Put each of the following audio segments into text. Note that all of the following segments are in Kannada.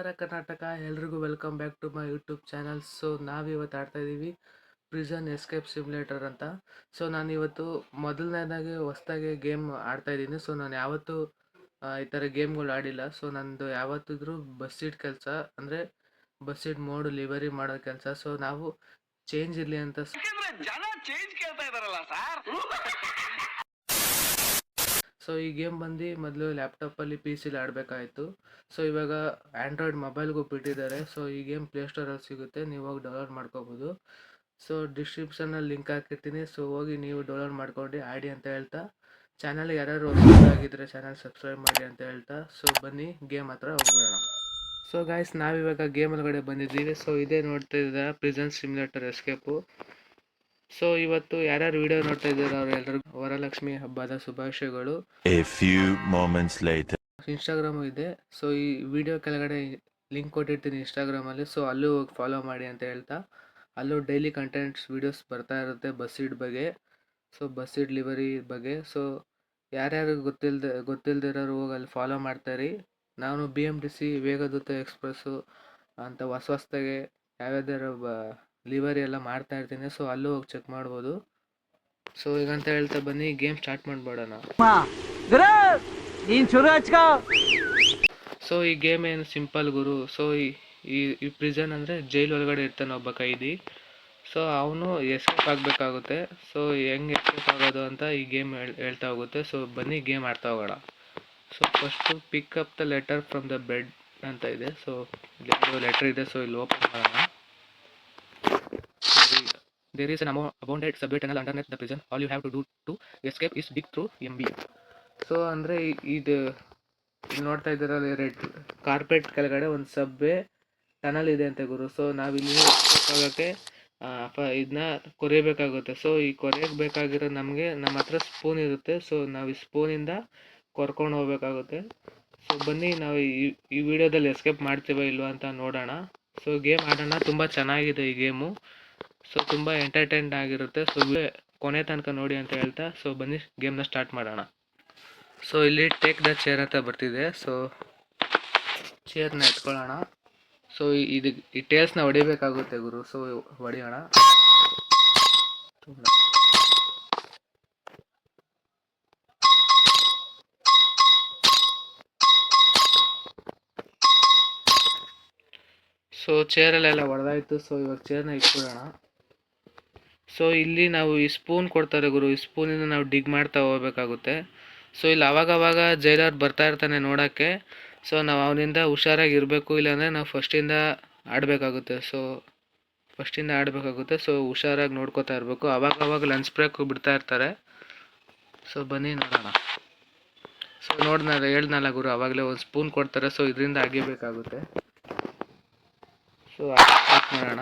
ನಮಸ್ಕಾರ ಕರ್ನಾಟಕ. ಎಲ್ರಿಗೂ welcome back to my YouTube channel. So, ನಾವಿವತ್ತು ಆಡ್ತಾ ಇದ್ದೀವಿ ಪ್ರಿಸನ್ ಎಸ್ಕೇಪ್ ಸಿಮ್ಯುಲೇಟರ್ ಅಂತ. ಸೊ ನಾನು ಇವತ್ತು ಮೊದಲನೇದಾಗಿ ಹೊಸ್ದಾಗಿ ಗೇಮ್ ಆಡ್ತಾ ಇದ್ದೀನಿ. ಸೊ, ನಾನು ಯಾವತ್ತೂ ಈ ಥರ ಗೇಮ್ಗಳು ಆಡಿಲ್ಲ. ಸೊ, ನಂದು ಯಾವತ್ತಿದ್ರೂ ಬಸ್ ಸೀಟ್ ಕೆಲಸ, ಅಂದರೆ ಬಸ್ ಸೀಟ್ ಮೋಡ್ ಲಿವರಿ ಮಾಡೋ ಕೆಲಸ. ಸೊ, ನಾವು ಚೇಂಜ್ ಇರಲಿ ಅಂತ ಸ- ಈ ಗೇಮ್ ಬಂದು ಮೊದಲು ಲ್ಯಾಪ್ಟಾಪಲ್ಲಿ ಪಿ ಸಿಲಿ ಆಡಬೇಕಾಯಿತು. ಸೊ ಇವಾಗ ಆ್ಯಂಡ್ರಾಯ್ಡ್ ಮೊಬೈಲ್ಗೂ ಬಿಟ್ಟಿದ್ದಾರೆ. ಸೊ ಈ ಗೇಮ್ ಪ್ಲೇಸ್ಟೋರಲ್ಲಿ ಸಿಗುತ್ತೆ. ನೀವು ಹೋಗಿ ಡೌನ್ಲೋಡ್ ಮಾಡ್ಕೋಬೋದು. ಸೊ ಡಿಸ್ಕ್ರಿಪ್ಷನಲ್ಲಿ ಲಿಂಕ್ ಹಾಕಿರ್ತೀನಿ. ಸೊ ಹೋಗಿ ನೀವು ಡೌನ್ಲೋಡ್ ಮಾಡ್ಕೊಂಡು ಆಡಿ ಅಂತ ಹೇಳ್ತಾ. ಚಾನಲ್ಗೆ ಯಾರ್ಯಾರು ಆಗಿದ್ದರೆ ಚಾನಲ್ ಸಬ್ಸ್ಕ್ರೈಬ್ ಮಾಡಿ ಅಂತ ಹೇಳ್ತಾ. ಸೊ ಬನ್ನಿ ಗೇಮ್ ಹತ್ರ ಹೋಗ್ಬಿಡೋಣ. ಸೊ ಗಾಯ್ಸ್ ನಾವಿವಾಗ ಗೇಮ್ ಒಳಗಡೆ ಬಂದಿದ್ದೀವಿ. ಸೊ ಇದೇ ನೋಡ್ತಾ ಇದ್ದೀರಾ ಪ್ರಿಸನ್ ಸಿಮ್ಯುಲೇಟರ್ ಎಸ್ಕೇಪು ಸೊ ಇವತ್ತು ಯಾರ್ಯಾರು ವಿಡಿಯೋ ನೋಡ್ತಾ ಇದ್ದಾರೆ ಅವರೆಲ್ಲರಿಗೂ ವರಲಕ್ಷ್ಮಿ ಹಬ್ಬದ ಶುಭಾಶಯಗಳು. ಇನ್ಸ್ಟಾಗ್ರಾಮ್ ಇದೆ. ಸೊ ಈ ವಿಡಿಯೋ ಕೆಳಗಡೆ ಲಿಂಕ್ ಕೊಟ್ಟಿರ್ತೀನಿ ಇನ್ಸ್ಟಾಗ್ರಾಮಲ್ಲಿ ಸೊ ಅಲ್ಲೂ ಹೋಗಿ ಫಾಲೋ ಮಾಡಿ ಅಂತ ಹೇಳ್ತಾ. ಅಲ್ಲೂ ಡೈಲಿ ಕಂಟೆಂಟ್ಸ್ ವೀಡಿಯೋಸ್ ಬರ್ತಾ ಇರುತ್ತೆ ಬಸ್ ಇಡ್ ಬಗ್ಗೆ. ಸೊ ಬಸ್ ಲಿವರಿ ಬಗ್ಗೆ. ಸೊ ಯಾರ್ಯಾರು ಗೊತ್ತಿಲ್ಲದೆ ಗೊತ್ತಿಲ್ದಿರೋರು ಹೋಗಿ ಅಲ್ಲಿ ಫಾಲೋ ಮಾಡ್ತಾಯಿರಿ ನಾನು B M T C Vegadoota express ಅಂತ ಹೊಸ ಹೊಸ್ದಾಗೆ ಯಾವ್ಯಾವ್ದಾರು ಬ ಲಿವರಿ ಎಲ್ಲ ಮಾಡ್ತಾ ಇರ್ತೀನಿ ಸೊ ಅಲ್ಲೂ ಹೋಗಿ ಚೆಕ್ ಮಾಡ್ಬೋದು. ಸೊ ಈಗಂತ ಹೇಳ್ತಾ ಬನ್ನಿ ಗೇಮ್ ಸ್ಟಾರ್ಟ್ ಹಚ್ಕೋ. ಸೊ ಈ ಗೇಮ್ ಏನು ಸಿಂಪಲ್ ಗುರು ಸೊ ಈ ಈ- ಈ ಪ್ರಿಸನ್ ಅಂದರೆ ಜೈಲ್ ಒಳಗಡೆ ಇರ್ತಾನೆ ಒಬ್ಬ ಕೈದಿ. ಸೊ ಅವನು ಎಸ್ಕೇಪ್ ಆಗಬೇಕಾಗುತ್ತೆ ಸೊ ಹೆಂಗೆ ಎಸ್ಕೇಪ್ ಆಗೋದು ಅಂತ ಈ ಗೇಮ್ ಹೇಳ್ತಾ ಹೋಗುತ್ತೆ. ಸೊ ಬನ್ನಿ ಗೇಮ್ ಆಡ್ತಾ ಹೋಗೋಣ. So first pick up the letter from the bed ಅಂತ ಇದೆ ಸೊ ಲೆಟರ್ ಇದೆ ಸೊ ಇಲ್ಲಿ ಓಪನ್ ಮಾಡೋಣ. ದೇರ್ ಈಸ್ an ಅಮೌ subway tunnel underneath the prison. All you have to to to to is is through be so ಅಂದರೆ ಇದು ನೋಡ್ತಾ ಇದ್ದೀರಲ್ಲ ರೆಡ್ ಕಾರ್ಪೆಟ್ ಕೆಳಗಡೆ ಒಂದು ಸಬ್ಬೆ ಟನಲ್ ಇದೆ ಅಂತ ಗುರು. ಸೊ ನಾವಿಲ್ಲಿ ಹೋಗೋಕ್ಕೆ ಇದನ್ನ ಕೊರೆಯಬೇಕಾಗುತ್ತೆ. ಸೊ ಈ ಕೊರೆಯಕ್ಕೆ ಬೇಕಾಗಿರೋ ನಮಗೆ, ನಮ್ಮ ಹತ್ರ ಸ್ಪೂನ್ ಇರುತ್ತೆ. ಸೊ ನಾವು ಈ ಸ್ಪೂನಿಂದ ಕೊರ್ಕೊಂಡು ಹೋಗ್ಬೇಕಾಗುತ್ತೆ. ಸೊ ಬನ್ನಿ, ನಾವು ಈ ಈ ವಿಡಿಯೋದಲ್ಲಿ ಎಸ್ಕೇಪ್ ಮಾಡ್ತೀವೋ ಇಲ್ವೋ ಅಂತ ನೋಡೋಣ. ಸೊ ಗೇಮ್ ಆಡೋಣ. ತುಂಬ ಚೆನ್ನಾಗಿದೆ ಈ ಗೇಮು ಸೊ ತುಂಬ ಎಂಟರ್ಟೈನ್ ಆಗಿರುತ್ತೆ. ಸೊ ಕೊನೆ ತನಕ ನೋಡಿ ಅಂತ ಹೇಳ್ತಾ ಸೊ ಬನ್ನಿ ಗೇಮ್ನ ಸ್ಟಾರ್ಟ್ ಮಾಡೋಣ. ಸೊ ಇಲ್ಲಿ ಟೇಕ್ ದ ಚೇರ್ ಅಂತ ಬರ್ತಿದೆ. ಸೊ ಚೇರ್ನ ಎತ್ಕೊಳ್ಳೋಣ. ಸೊ ಇದು, ಈ ಟೇಲ್ಸ್ನ ಹೊಡಿಬೇಕಾಗುತ್ತೆ ಗುರು. ಸೊ ಹೊಡಿಯೋಣ. ಸೊ ಚೇರಲ್ಲೆಲ್ಲ ಹೊಡೆದಾಯ್ತು ಸೊ ಇವಾಗ ಚೇರ್ನ ಇಟ್ಬಿಡೋಣ ಸೊ ಇಲ್ಲಿ ನಾವು ಈ ಸ್ಪೂನ್ ಕೊಡ್ತಾರೆ ಗುರು. ಈ ಸ್ಪೂನಿಂದ ನಾವು ಡಿಗ್ ಮಾಡ್ತಾ ಹೋಗ್ಬೇಕಾಗುತ್ತೆ. ಸೊ ಇಲ್ಲಿ ಅವಾಗವಾಗ ಜೈಲರ್ ಬರ್ತಾ ಇರ್ತಾನೆ ನೋಡೋಕ್ಕೆ. ಸೊ ನಾವು ಅವನಿಂದ ಹುಷಾರಾಗಿ ಇರಬೇಕು, ಇಲ್ಲಾಂದರೆ ನಾವು ಫಸ್ಟಿಂದ ಆಡಬೇಕಾಗುತ್ತೆ. ಸೊ ಫಸ್ಟಿಂದ ಆಡಬೇಕಾಗುತ್ತೆ. ಸೊ ಹುಷಾರಾಗಿ ನೋಡ್ಕೋತಾ ಇರಬೇಕು. ಅವಾಗ ಅವಾಗ ಲಂಚ್ ಬ್ರೇಕ್ ಬಿಡ್ತಾ ಇರ್ತಾರೆ. ಸೊ ಬನ್ನಿ ನೋಡೋಣ. ಸೊ ನೋಡ್ನಲ್ಲ ಹೇಳ್ದಲ್ಲ ಗುರು ಆವಾಗಲೇ ಒಂದು ಸ್ಪೂನ್ ಕೊಡ್ತಾರೆ. ಸೊ ಇದರಿಂದ ಅಗಿಬೇಕಾಗುತ್ತೆ. ಸೊ ಮಾಡೋಣ.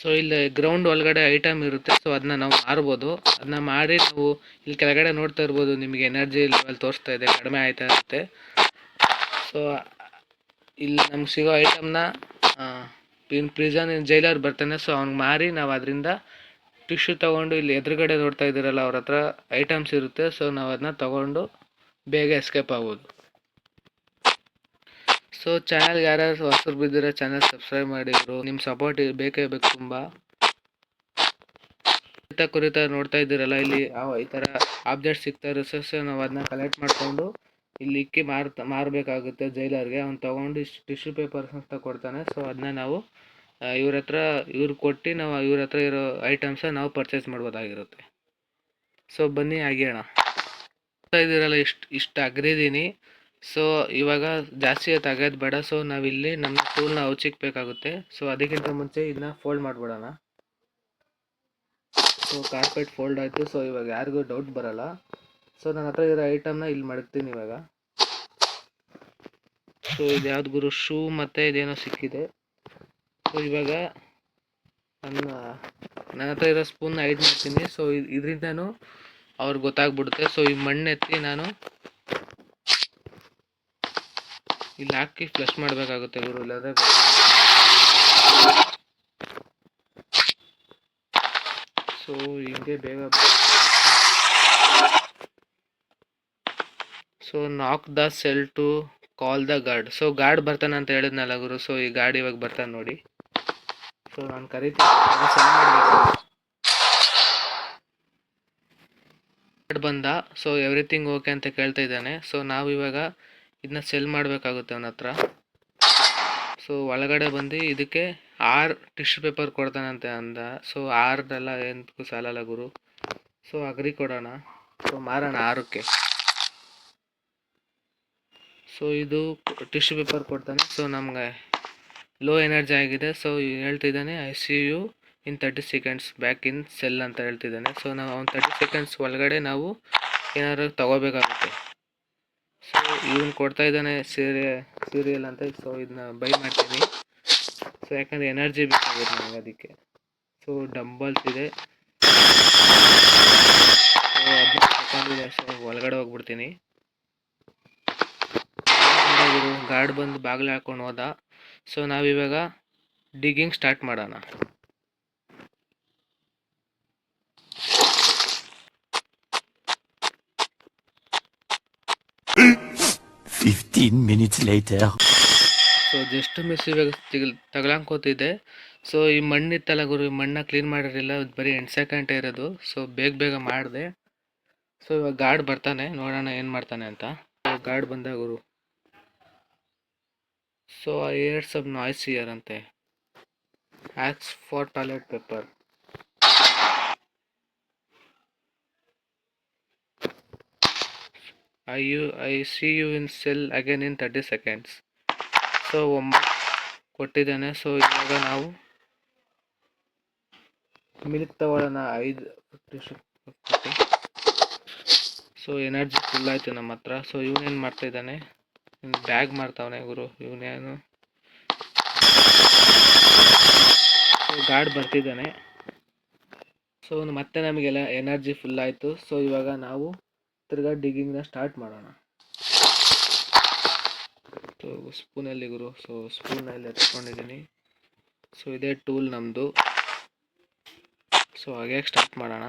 ಸೊ ಇಲ್ಲಿ ಗ್ರೌಂಡ್ ಒಳಗಡೆ ಐಟಮ್ ಇರುತ್ತೆ. ಸೊ ಅದನ್ನ ನಾವು ಮಾರ್ಬೋದು. ಅದನ್ನ ಮಾಡಿ ನಾವು ಇಲ್ಲಿ ಕೆಳಗಡೆ ನೋಡ್ತಾ ಇರ್ಬೋದು. ನಿಮಗೆ ಎನರ್ಜಿ ಲೆವೆಲ್ ತೋರಿಸ್ತಾ ಇದೆ. ಕಡಿಮೆ ಆಯ್ತಾ ಇರುತ್ತೆ. ಸೊ ಇಲ್ಲಿ ನಮ್ಗೆ ಸಿಗೋ ಐಟಮ್ನ ಇನ್ ಪ್ರಿಸನ್ ಜೈಲರ್ ಬರ್ತಾನೆ. ಸೊ ಅವ್ನಿಗೆ ಮಾರಿ ನಾವು ಅದರಿಂದ ಟಿಶ್ಯೂ ತೊಗೊಂಡು ಇಲ್ಲಿ ಎದುರುಗಡೆ ನೋಡ್ತಾ ಇದ್ದೀರಲ್ಲ ಅವ್ರ ಹತ್ರ ಐಟಮ್ಸ್ ಇರುತ್ತೆ. ಸೊ ನಾವು ಅದನ್ನ ತೊಗೊಂಡು ಬೇಗ ಎಸ್ಕೇಪ್ ಆಗ್ಬೋದು. ಸೊ ಚಾನಲ್ಗೆ ಯಾರ್ಯಾರು ಹೊಸರು ಬಿದ್ದಿರೋ ಚಾನಲ್ ಸಬ್ಸ್ಕ್ರೈಬ್ ಮಾಡಿದ್ರು ನಿಮ್ಮ ಸಪೋರ್ಟ್ ಬೇಕೇ ಬೇಕು ತುಂಬ. ಕುರಿತ ಕುರಿತ ನೋಡ್ತಾ ಇದ್ದೀರಲ್ಲ, ಇಲ್ಲಿ ಈ ಥರ ಅಪ್ಡೇಟ್ ಸಿಗ್ತಾ ಇರೋ ಸೊ ನಾವು ಅದನ್ನ ಕಲೆಕ್ಟ್ ಮಾಡಿಕೊಂಡು ಇಲ್ಲಿ ಇಕ್ಕಿ ಮಾರ್ತಾ ಮಾರಬೇಕಾಗುತ್ತೆ ಜೈಲರ್ಗೆ ಅವ್ನು ತೊಗೊಂಡು ಇಷ್ಟು ಟಿಶ್ಯೂ ಪೇಪರ್ಸ್ ಅಂತ ಕೊಡ್ತಾನೆ. ಸೊ ಅದನ್ನ ನಾವು ಇವ್ರ ಹತ್ರ, ಇವ್ರು ಕೊಟ್ಟು ನಾವು ಇವ್ರ ಹತ್ರ ಇರೋ ಐಟಮ್ಸ ನಾವು ಪರ್ಚೇಸ್ ಮಾಡ್ಬೋದಾಗಿರುತ್ತೆ. ಸೊ ಬನ್ನಿ ಆಗ್ಯೋಣ ಇದ್ದೀರಲ್ಲ, ಇಷ್ಟು ಇಷ್ಟು ಅಗ್ರಿದ್ದೀನಿ ಸೊ ಇವಾಗ ಜಾಸ್ತಿ ಆಗೋದು ಬೇಡ. ಸೊ ನಾವಿಲ್ಲಿ ನಮ್ಮ ಟೂಲ್ನ ಔಚಿಕ್ಬೇಕಾಗುತ್ತೆ ಸೊ ಅದಕ್ಕಿಂತ ಮುಂಚೆ ಇದನ್ನ ಫೋಲ್ಡ್ ಮಾಡಿಬಿಡೋಣ. ಸೊ ಕಾರ್ಪೆಟ್ ಫೋಲ್ಡ್ ಆಯಿತು. ಸೊ ಇವಾಗ ಯಾರಿಗೂ ಡೌಟ್ ಬರಲ್ಲ. ಸೊ ನನ್ನ ಹತ್ರ ಇರೋ ಐಟಮ್ನ ಇಲ್ಲಿ ಮಡಗ್ತೀನಿ ಇವಾಗ. ಸೊ ಇದು ಯಾವ್ದು ಗುರು? ಶೂ ಮತ್ತು ಇದೇನೋ ಸಿಕ್ಕಿದೆ. ಸೊ ಇವಾಗ ನನ್ನ ನನ್ನ ಹತ್ರ ಇರೋ ಸ್ಪೂನ್ನ ಐಡ್ ಮಾಡ್ತೀನಿ. ಸೊ ಇದರಿಂದನೂ ಅವ್ರಿಗೆ ಗೊತ್ತಾಗ್ಬಿಡುತ್ತೆ. ಸೊ ಈ ಮಣ್ಣೆತ್ತಿ ನಾನು ಇಲ್ಲಿ ಹಾಕಿ ಫ್ಲಶ್ ಮಾಡಬೇಕಾಗುತ್ತೆ ಗುರು ಇಲ್ಲಾಂದ್ರೆ ಸೊ ಹಿಂಗೆ ಬೇಗ so knock the cell to call the guard so guard ಬರ್ತಾನೆ ಅಂತ ಹೇಳಿದ್ನಲ್ಲ ಗುರು ಸೊ ಈ ಗಾರ್ಡ್ ಇವಾಗ ಬರ್ತಾನೆ ನೋಡಿ. ಸೊ ನಾನು ಕರಿತೀನಿ. ಬಂದ. ಸೊ ಎವ್ರಿಥಿಂಗ್ ಓಕೆ ಅಂತ ಕೇಳ್ತಾ ಇದ್ದಾನೆ. ಸೊ ನಾವು ಇವಾಗ ಇದನ್ನ ಸೆಲ್ ಮಾಡಬೇಕಾಗುತ್ತೆ ಅವನ ಹತ್ರ. ಸೊ ಒಳಗಡೆ ಬಂದು ಇದಕ್ಕೆ ಆರು ಟಿಶ್ಯೂ ಪೇಪರ್ ಕೊಡ್ತಾನಂತೆ ಅಂದ. ಸೊ ಆರ್ದೆಲ್ಲ ಎಂತಕ್ಕೂ ಸಾಲಲ್ಲ ಗುರು. ಸೊ ಅಗ್ರಿ ಕೊಡೋಣ. ಸೊ ಮಾರೋಣ ಆರಕ್ಕೆ. ಸೊ ಇದು ಟಿಶ್ಯೂ ಪೇಪರ್ ಕೊಡ್ತಾನೆ. ಸೊ ನಮಗೆ ಲೋ ಎನರ್ಜಿ ಆಗಿದೆ. ಸೊ ಹೇಳ್ತಿದ್ದಾನೆ I see you in thirty seconds back in cell ಅಂತ ಹೇಳ್ತಿದ್ದಾನೆ. ಸೊ ನಾವು ಅವ್ನು ತರ್ಟಿ ಸೆಕೆಂಡ್ಸ್ ಒಳಗಡೆ ನಾವು ಏನಾದ್ರು ತಗೋಬೇಕಾಗುತ್ತೆ. ಸೊ ಇವನು ಕೊಡ್ತಾ ಇದ್ದಾನೆ ಸೀರೆ, ಸೀರಿಯಲ್ ಅಂತ. ಸೊ ಇದನ್ನ ಬೈ ಮಾಡ್ತೀನಿ. ಸೊ ಯಾಕಂದರೆ ಎನರ್ಜಿ ಬೇಕಾಗುತ್ತೆ ನನಗೆ ಅದಕ್ಕೆ. ಸೊ ಡಂಬಲ್ಸ್ ಇದೆ. ಸೊ ಸೊ ಒಳಗಡೆ ಹೋಗ್ಬಿಡ್ತೀನಿ. ಗಾರ್ಡ್ ಬಂದು ಬಾಗಿಲು ಹಾಕೊಂಡು ಹೋದ. ಸೊ ನಾವಿವಾಗ ಡಿಗ್ಗಿಂಗ್ ಸ್ಟಾರ್ಟ್ ಮಾಡೋಣ. Fifteen minutes later. So just miss ಇವಾಗ ಸೊ ಈ ಮಣ್ಣಿತ್ತಲ್ಲ ಗುರು, ಈ ಮಣ್ಣ ಕ್ಲೀನ್ ಮಾಡಿರಲಿಲ್ಲ ಬರೀ ಎಂಟು ಸೆಕೆಂಡ್ ಇರೋದು. ಸೊ ಬೇಗ ಬೇಗ ಮಾಡಿದೆ. ಸೊ ಇವಾಗ ಗಾರ್ಡ್ ಬರ್ತಾನೆ, ನೋಡೋಣ ಏನು ಮಾಡ್ತಾನೆ ಅಂತ. ಗಾರ್ಡ್ ಬಂದ ಗುರು. So hear some noise here ಅಂತೆ. Asks for toilet paper I you I see you in cell again in thirty seconds so ಒಂಬತ್ತು ಕೊಟ್ಟಿದ್ದಾನೆ. ಸೊ ಇವಾಗ ನಾವು ಮಿಲ್ಕ್ ತಗೊಳ್ಳೋಣ ಐದು ಸೊ ಎನರ್ಜಿ ಫುಲ್ ಆಯಿತು ನಮ್ಮ ಹತ್ರ. ಸೊ ಇವನೇನು ಮಾಡ್ತಾಯಿದ್ದಾನೆ ಬ್ಯಾಗ್ ಮಾಡ್ತಾವನೆ ಗುರು. ಇವನೇನು ಗಾರ್ಡ್ ಬರ್ತಿದ್ದಾನೆ. ಸೊ ಮತ್ತೆ ನಮಗೆಲ್ಲ ಎನರ್ಜಿ ಫುಲ್ ಆಯಿತು. ಸೊ ಇವಾಗ ನಾವು ತಿರ್ಗಾ ಡಿಗ್ಗಿಂಗ್ನ ಸ್ಟಾರ್ಟ್ ಮಾಡೋಣ. ಸೊ ಸ್ಪೂನಲ್ಲಿ ಗುರು. ಸೊ ಸ್ಪೂನಲ್ಲಿ ಎತ್ಕೊಂಡಿದ್ದೀನಿ. ಸೊ ಇದೇ ಟೂಲ್ ನಮ್ಮದು ಸೊ ಹಾಗೆ ಸ್ಟಾರ್ಟ್ ಮಾಡೋಣ.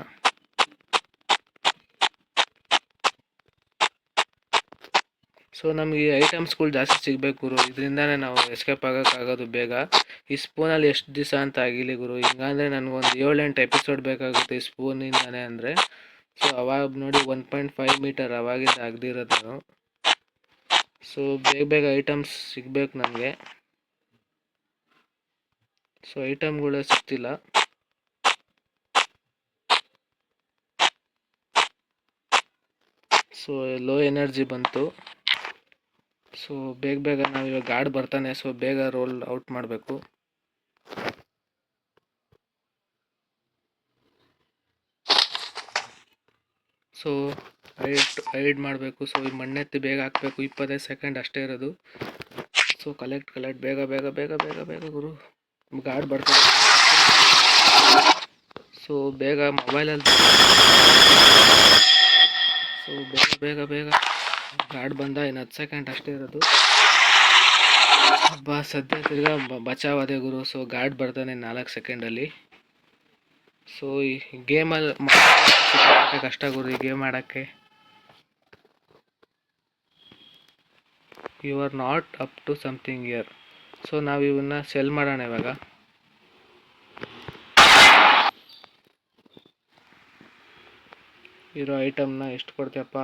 ಸೊ ನಮಗೆ ಐಟಮ್ಸ್ಗಳು ಜಾಸ್ತಿ ಸಿಗಬೇಕು ಗುರು. ಇದರಿಂದಾನೇ ನಾವು ಎಸ್ಕೇಪ್ ಆಗೋಕ್ಕಾಗೋದು ಬೇಗ. ಈ ಸ್ಪೂನಲ್ಲಿ ಎಷ್ಟು ದಿವಸ ಅಂತ ಆಗಿಲ್ಲ ಗುರು. ಹಿಂಗಂದರೆ ನನಗೊಂದು ಏಳೆಂಟು ಎಪಿಸೋಡ್ ಬೇಕಾಗುತ್ತೆ ಈ ಸ್ಪೂನಿಂದಾನೇ ಅಂದರೆ. ಸೊ ಅವಾಗ ನೋಡಿ ಒನ್ ಪಾಯಿಂಟ್ ಫೈವ್ ಮೀಟರ್ ಅವಾಗಿಂದ ಆಗದಿರೋದು. ನಾನು ಸೊ ಬೇಗ ಬೇಗ ಐಟಮ್ಸ್ ಸಿಗಬೇಕು ನನಗೆ ಸೊ ಐಟಮ್ಗಳೇ ಸಿಗ್ತಿಲ್ಲ. ಸೊ ಲೋ ಎನರ್ಜಿ ಬಂತು. ಸೊ ಬೇಗ ಬೇಗ ನಾವು ಇವಾಗ ಗಾರ್ಡ್ ಬರ್ತಾನೆ. ಸೊ ಬೇಗ ರೋಲ್ ಔಟ್ ಮಾಡಬೇಕು. ಸೊ ಐಡ್ ಐಡ್ ಮಾಡಬೇಕು. ಸೊ ಈ ಮಣ್ಣೆತ್ತಿ ಬೇಗ ಹಾಕಬೇಕು. ಇಪ್ಪತ್ತೈದು ಸೆಕೆಂಡ್ ಅಷ್ಟೇ ಇರೋದು. ಸೊ ಕಲೆಕ್ಟ್ ಕಲೆಕ್ಟ್ ಬೇಗ ಬೇಗ ಬೇಗ ಬೇಗ ಬೇಗ ಗುರು. ಗಾರ್ಡ್ ಬರ್ತಾನೆ ಸೊ ಬೇಗ ಮೊಬೈಲಲ್ಲಿ ಸೊ ಬೇಗ ಬೇಗ ಬೇಗ. ಗಾರ್ಡ್ ಬಂದ ಇನ್ನು ಹತ್ತು ಸೆಕೆಂಡ್ ಅಷ್ಟೇ ಇರೋದು. ಹಬ್ಬ ಸದ್ಯ ತಿರ್ಗಾ ಬಚಾವಾದೆ ಗುರು. ಸೊ ಗಾರ್ಡ್ ಬರ್ತಾನೆ ನಾಲ್ಕು ಸೆಕೆಂಡಲ್ಲಿ ಸೊ ಈ ಗೇಮಲ್ಲಿ ಕಷ್ಟ ಆಗೋದು ಈ ಗೇಮ್ ಆಡೋಕ್ಕೆ. You are not up to something here so ನಾವು ಇವನ್ನ ಸೆಲ್ ಮಾಡೋಣ ಇವಾಗ. ಇರೋ ಐಟಮ್ನ ಎಷ್ಟು ಕೊಡ್ತೀಯಪ್ಪ?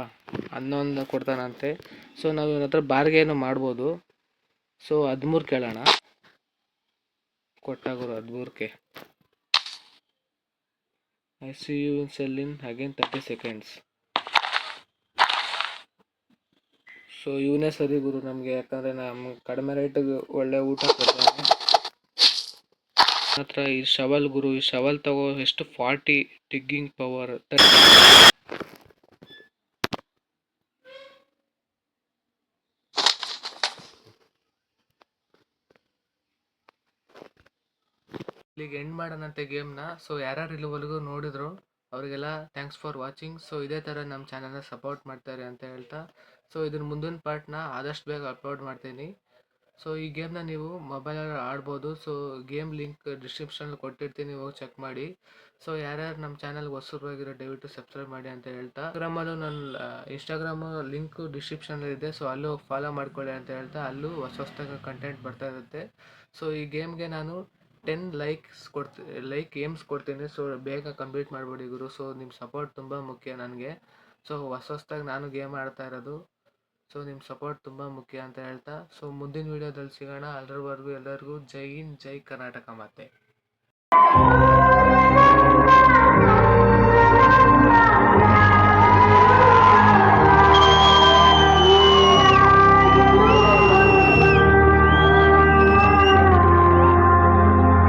ಹನ್ನೊಂದು ಕೊಡ್ತಾನಂತೆ. ಸೊ ನಾವು ಇವನ ಹತ್ರ ಬಾರ್ಗೇನು ಮಾಡ್ಬೋದು. ಸೊ ಹದಿಮೂರು ಕೇಳೋಣ. ಕೊಟ್ಟಾಗೋರು ಹದಿಮೂರಕ್ಕೆ I see you in cell in again thirty seconds so ಇವನೇ ಸರಿ ಗುರು ನಮಗೆ, ಯಾಕಂದರೆ ನಮ್ಮ ಕಡಿಮೆ ರೇಟಿಗೆ ಒಳ್ಳೆ ಊಟ ಕೊಡ್ತಾನೆ ಮಾತ್ರ ಈ ಶವಲ್ ಗುರು, ಈ ಶವಲ್ ತಗೋ ಎಷ್ಟು ಫಾರ್ಟಿ ಟಿಗ್ಗಿಂಗ್ ಪವರ್ ಇಲ್ಲಿಗೆ ಎಂಡ್ ಮಾಡೋಣಂತೆ ಗೇಮ್ನ ಸೊ ಯಾರ್ಯಾರು ಇಲ್ಲಿವರೆಗೂ ನೋಡಿದ್ರು, ಅವರಿಗೆಲ್ಲ ಥ್ಯಾಂಕ್ಸ್ ಫಾರ್ ವಾಚಿಂಗ್ ಸೊ ಇದೇ ಥರ ನಮ್ಮ ಚಾನಲ್ನ ಸಪೋರ್ಟ್ ಮಾಡ್ತಾರೆ ಅಂತ ಹೇಳ್ತಾ. ಸೊ ಇದ್ರ ಮುಂದಿನ ಪಾರ್ಟ್ನ ಆದಷ್ಟು ಬೇಗ ಅಪ್ಲೋಡ್ ಮಾಡ್ತೀನಿ. ಸೊ ಈ ಗೇಮ್ನ ನೀವು ಮೊಬೈಲಲ್ಲಿ ಆಡ್ಬೋದು. ಸೊ ಗೇಮ್ ಲಿಂಕ್ ಡಿಸ್ಕ್ರಿಪ್ಷನಲ್ಲಿ ಕೊಟ್ಟಿರ್ತೀನಿ, ಹೋಗಿ ಚೆಕ್ ಮಾಡಿ. ಸೊ ಯಾರ್ಯಾರು ನಮ್ಮ ಚಾನಲ್ಗೆ ಹೊಸಬರಾಗಿರೋ ದಯವಿಟ್ಟು ಸಬ್ಸ್ಕ್ರೈಬ್ ಮಾಡಿ ಅಂತ ಹೇಳ್ತಾ. ಇನ್ಸ್ಟಾಗ್ರಾಮಲ್ಲೂ ನನ್ನ ಇನ್ಸ್ಟಾಗ್ರಾಮು ಲಿಂಕು ಡಿಸ್ಕ್ರಿಪ್ಷನಲ್ಲಿ ಇದೆ. ಸೊ ಅಲ್ಲೂ ಫಾಲೋ ಮಾಡ್ಕೊಳ್ಳಿ ಅಂತ ಹೇಳ್ತಾ. ಅಲ್ಲೂ ಹೊಸ ಹೊಸ್ದಾಗ ಕಂಟೆಂಟ್ ಬರ್ತಾ ಇರುತ್ತೆ. ಸೊ ಈ ಗೇಮ್ಗೆ ನಾನು ಟೆನ್ ಲೈಕ್ಸ್ ಕೊಡ್ತಿ ಲೈಕ್ ಏಮ್ಸ್ ಕೊಡ್ತೀನಿ. ಸೊ ಬೇಗ ಕಂಪ್ಲೀಟ್ ಮಾಡ್ಬಿಡಿ ಗುರು. ಸೊ ನಿಮ್ಮ ಸಪೋರ್ಟ್ ತುಂಬ ಮುಖ್ಯ ನನಗೆ. ಸೊ ಹೊಸ ಹೊಸ್ದಾಗಿ ನಾನು ಗೇಮ್ ಆಡ್ತಾ ಇರೋದು. ಸೊ ನಿಮ್ಮ ಸಪೋರ್ಟ್ ತುಂಬ ಮುಖ್ಯ ಅಂತ ಹೇಳ್ತಾ. ಸೊ ಮುಂದಿನ ವೀಡಿಯೋದಲ್ಲಿ ಸಿಗೋಣ. ಅದ್ರವರೆಗೂ ಎಲ್ಲರಿಗೂ ಜೈ ಹಿಂದ್, ಜೈ ಕರ್ನಾಟಕ ಮತ್ತೆ